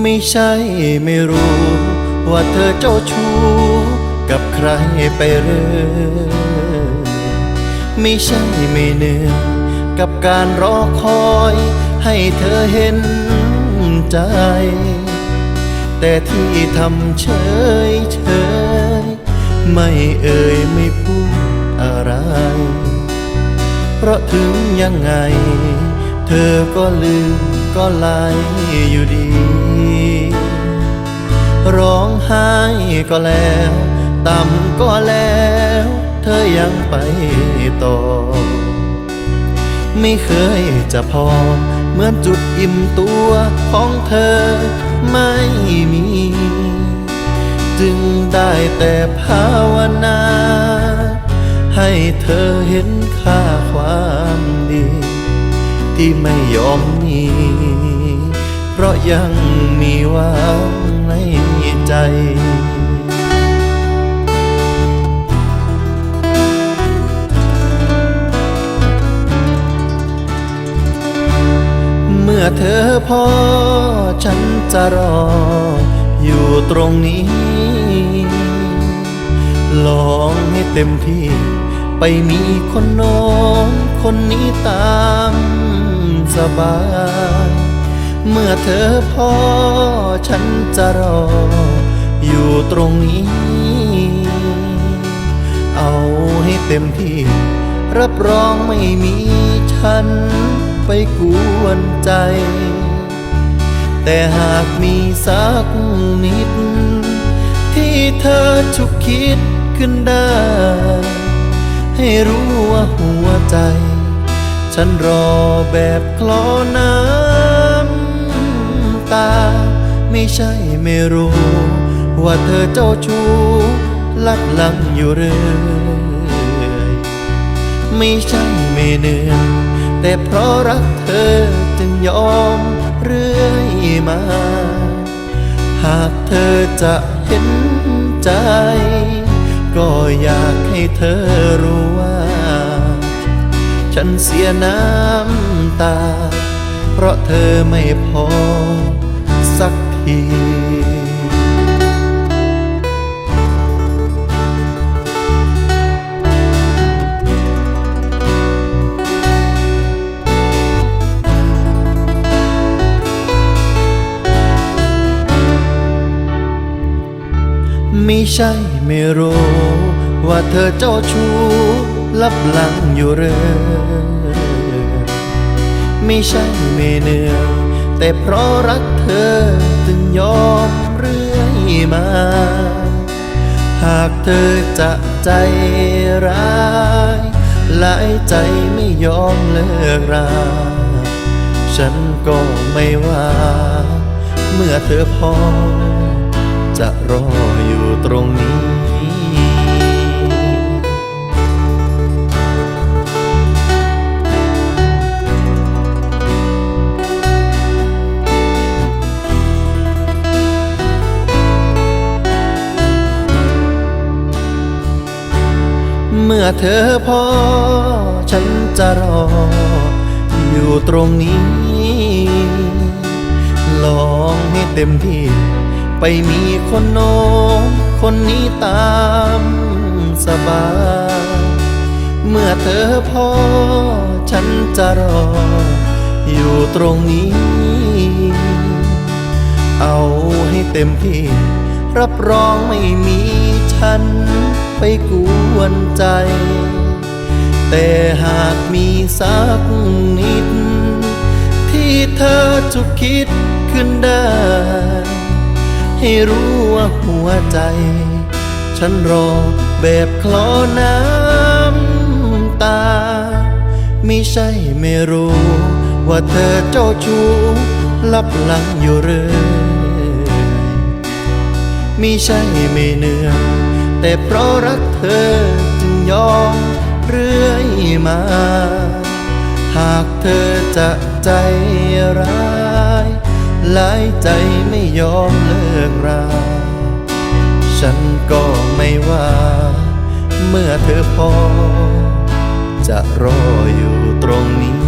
ไม่ใช่ไม่รู้ ว่าเธอเจ้าชู้กับใครไปเรื่อยไม่ใช่ไม่เหนื่อยกับการรอคอย ให้เธอเห็นใจ แต่ที่ทำเฉยเฉยไม่เอ่ยไม่พูดอะไร เพราะถึงยังไง เธอก็ลืมก็ไลอยู่ดี ร้องไห้ก็แล้วต่ำก็แล้ว เธอยังไปต่อ ไม่เคยจะพอ เหมือนจุดอิ่มตัวของเธอไม่มี จึงได้แต่ภาวนา ให้เธอเห็นค่าความดี ที่ไม่ยอมมี เพราะยังมีหว่าง อเธอพอฉันจะรอ อยู่ตรงนี้ ลองให้เต็มที่ ไปมีคนโน้นคนนี้ตามสบาย เมื่อเธอพอฉันจะรอ อยู่ตรงนี้ เอาให้เต็มที่ รับรองไม่มีฉัน ไปกวนใจ แต่หากมีสักนิด ที่เธอฉุกคิดขึ้นได้ ให้รู้ว่าหัวใจ ฉันรอแบบคลอน้ำตา ไม่ใช่ไม่รู้ ว่าเธอเจ้าชู้ลับหลังอยู่เรื่อยไม่ใช่ไม่เหนื่อย แต่เพราะรักเธอจึงยอมเรื่อยมา หากเธอจะเห็นใจ ก็อยากให้เธอรู้ว่า ฉันเสียน้ำตา เพราะเธอไม่พอสักที ไม่ใช่ไม่รู้ ว่าเธอเจ้าชู้ลับหลังอยู่เรื่อยไม่ใช่ไม่เหนื่อยแต่เพราะรักเธอจึงยอมเรื่อยมา หากเธอจะใจร้ายหลายใจไม่ยอมเลิกราฉันก็ไม่ว่า เมื่อเธอพอ อเธอพอ ฉันจะรอ อยู่ตรงนี้ ลองให้เต็มที่ ไปมีคนโน้นคนนี้ตามสบาย เมื่อเธอพอ ฉันจะรอ อยู่ตรงนี้ เอาให้เต็มที่ รับรองไม่มีฉัน กวนใจ แต่หากมีสักนิด ที่เธอจุกคิดขึ้นได้ ให้รู้ว่าหัวใจ ฉันรอแบบคลอน้ำตา ไม่ใช่ไม่รู้ว่าเธอเจ้าชู้ลับหลังอยู่เรื่อยไม่ใช่ไม่เหนื่อย แต่เพราะรักเธอจึงยอมเรื่อยมา หากเธอจะใจร้ายหลายใจไม่ยอมเลิกรา ฉันก็ไม่ว่า เมื่อเธอพอ จะรออยู่ตรงนี้